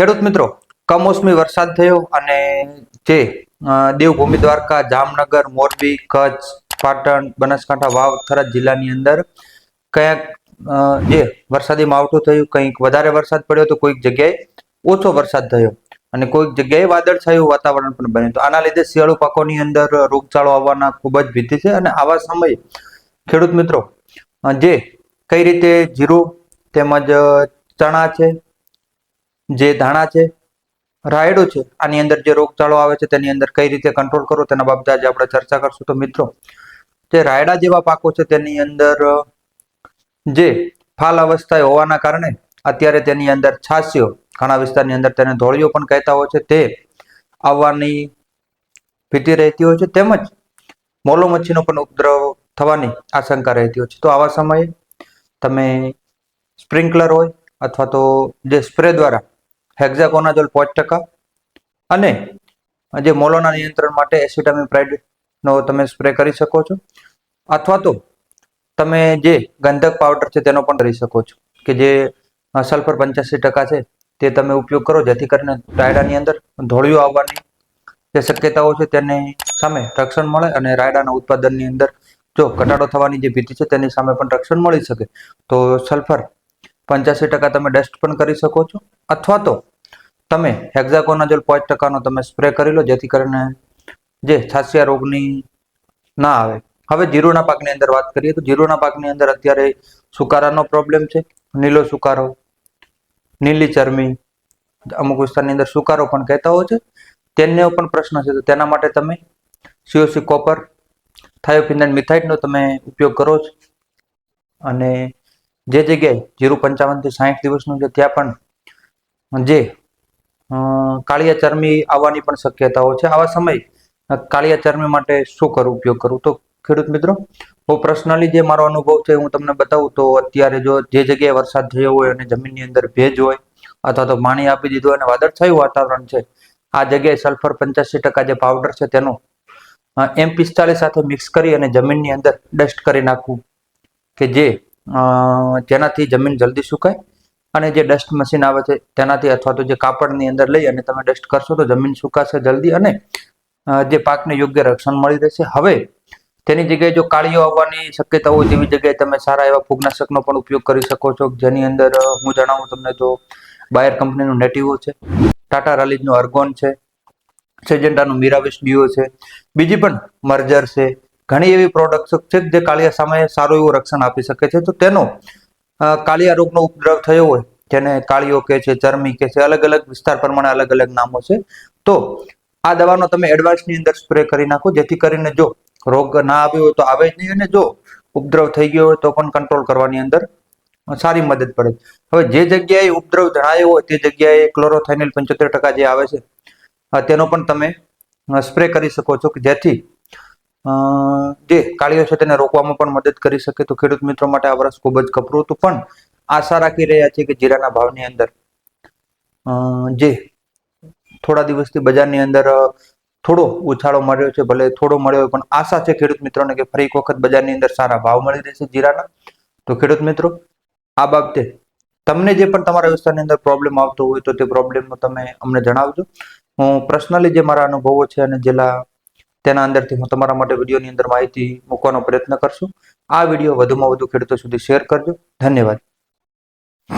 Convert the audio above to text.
ખેડૂત મિત્રો, કમોસમી વરસાદ થયો અને જે દેવભૂમિ દ્વારકા, જામનગર, મોરબી, કચ્છ, પાટણ, બનાસકાંઠા, વાવ, થરાદ જિલ્લાની અંદર ક્યાંક જે વરસાદી માવઠું થયું, કંઈક વધારે વરસાદ પડ્યો તો કોઈક જગ્યાએ ઓછો વરસાદ થયો અને કોઈક જગ્યાએ વાદળછાયું વાતાવરણ પણ બન્યું. તો આના લીધે શિયાળુ પાકોની અંદર રોગચાળો આવવાના ખૂબ જ ભીતિ છે અને આવા સમયે ખેડૂત મિત્રો જે કઈ રીતે જીરું તેમજ ચણા છે જે ધાણા છે, રાયડો છે, આની અંદર જે રોગચાળો આવે છે તેની અંદર કઈ રીતે કંટ્રોલ કરવો તેના બાબતે આજે આપણે ચર્ચા કરશું. તો મિત્રો, જે રાયડા જેવા પાકો છે તેની અંદર, જે ફાલ અવસ્થાએ હોવાના કારણે અત્યારે તેની અંદર છાસ્યો ઘણા વિસ્તારની અંદર તેને ધોળીઓ પણ કહેતા હોય છે, તે આવવાની ભીતિ રહેતી હોય છે, તેમજ મોલો મચ્છીનો પણ ઉપદ્રવ થવાની આશંકા રહેતી હોય છે. તો આવા સમયે તમે સ્પ્રિંકલર હોય અથવા તો જે સ્પ્રે દ્વારા હેક્ઝાકોનાઝોલ પાંચ ટકા. અને જે મોલોના નિયંત્રણ માટે એસિટામિપ્રાઇડ નો તમે સ્પ્રે કરી શકો છો. અથવા તો તમે જે ગંધક પાવડર છે તેનો પણ કરી શકો છો. કે જે સલ્ફર પંચ્યાસી ટકા છે તે તમે ઉપયોગ કરો, જેથી કરીને રાયડાની અંદર ધોળિયું આવવાની જે શક્યતાઓ છે તેની સામે રક્ષણ મળે અને રાયડાના ઉત્પાદનની અંદર જો ઘટાડો થવાની જે ભીતિ છે તેની સામે પણ રક્ષણ મળી શકે. તો સલ્ફર પંચ્યાસી ટકા તમે ડસ્ટ પણ કરી શકો છો. અથવા તો તમે હેક્ઝાકોનાઝોલ પાંચ ટકાનો તમે સ્પ્રે કરી લો, જેથી કરીને જે છાસિયા રોગની ના આવે. હવે જીરુના પાકની અંદર વાત કરીએ તો જીરુના પાકની અંદર અત્યારે સુકારાનો પ્રોબ્લેમ છે. નીલો સુકારો, નીલી ચરમી અમુક વિસ્તારની અંદર સુકારો પણ કહેતા હોય છે. તેને પણ પ્રશ્ન છે. તો તેના માટે તમે સીઓસી કોપર થાયોફિનાઇન મિથાઇટનો તમે ઉપયોગ કરો છો. અને જે જગ્યાએ જીરું પંચાવનથી સાહીઠ દિવસનું છે, ત્યાં પણ જે કાળિયા ચરમી આવવાની પણ શક્યતાઓ છે. આવા સમય કાળિયા ચરમી માટે શું કરવું ઉપયોગ કરવું તો ખેડૂત મિત્રો, હું પર્સનલી જે મારો અનુભવ છે, હું તમને બતાવું તો અત્યારે જો જે જગ્યાએ વરસાદ થયો હોય અને જમીનની અંદર ભેજ હોય અથવા તો પાણી આપી દીધું અને વાદળછાયું વાતાવરણ છે, આ જગ્યાએ સલ્ફર પંચ્યાસી ટકા જે પાવડર છે તેનો એમ પિસ્તાલીસ સાથે મિક્સ કરી અને જમીનની અંદર ડસ્ટ કરી નાખવું કે જે જેનાથી જમીન જલ્દી સુકાય. અને જે ડસ્ટ મશીન આવે છે, તેનાથી અથવા તો જે કાપડની અંદર લઈ અને તમે ડસ્ટ કરશો તો જમીન સુકાશે જલ્દી અને જે પાકને યોગ્ય રક્ષણ મળી રહેશે. હવે, તેની જગ્યાએ જો કાળીઓ આવવાની શક્યતા હોય તેવી જગ્યાએ તમે સારા એવા ફૂગનાશકનો પણ ઉપયોગ કરી શકો છો. જેની અંદર હું જણાવું તમને તો બાયર કંપનીનું નેટિવો છે, ટાટા રાલીજનું અર્ગોન છે, સેજન્ટાનું મીરાવિશ ડીઓ છે, બીજી પણ મર્જર છે, ઘણી એવી પ્રોડક્ટ્સ છે જે કાળિયા સામે સારું એવું રક્ષણ આપી શકે છે. તો તેનો કાળિયા રોગનો ઉપદ્રવ થયો હોય, જેને કાળીઓ કે છે, ચરમી કે છે, અલગ અલગ વિસ્તાર પ્રમાણે અલગ અલગ નામો છે, તો આ દવાનો તમે એડવાન્સની અંદર સ્પ્રે કરી નાખો, જેથી કરીને જો રોગ ના આવ્યો હોય તો આવે જ નહીં, અને જો ઉપદ્રવ થઈ ગયો હોય તો પણ કંટ્રોલ કરવાની અંદર સારી મદદ પડે. હવે જે જગ્યાએ ઉપદ્રવ જણાયો હોય, તે જગ્યાએ ક્લોરોથાઇનિલ પંચોતેર ટકા જે આવે છે તેનો પણ તમે સ્પ્રે કરી શકો છો કે જેથી જે કાળીઓ છે તેને રોકવામાં પણ મદદ કરી શકે તો ખેડૂત મિત્રો માટે આ વર્ષ ખૂબ જ કપરું હતું. પણ આશા રાખી રહ્યા છે કે જીરાના ભાવની અંદર જે થોડા દિવસથી બજારની અંદર થોડો ઉછાળો મળ્યો છે, ભલે થોડો મળ્યો પણ આશા છે ખેડૂત મિત્રોને કે ફરી એક વખત બજારની અંદર સારા ભાવ મળી રહેશે જીરાના. તો ખેડૂત મિત્રો, આ બાબતે તમને જે પણ તમારા વિસ્તારની અંદર પ્રોબ્લેમ આવતો હોય તો તે પ્રોબ્લેમનો તમે અમને જણાવજો. હું પર્સનલી જે મારા અનુભવો છે અને જેલા તેના અંદરથી હું તમારા માટે વિડીયોની અંદર માહિતી મૂકવાનો પ્રયત્ન કરશું. આ વીડિયો વધુમાં વધુ ખેડૂતો સુધી શેર કરજો. ધન્યવાદ.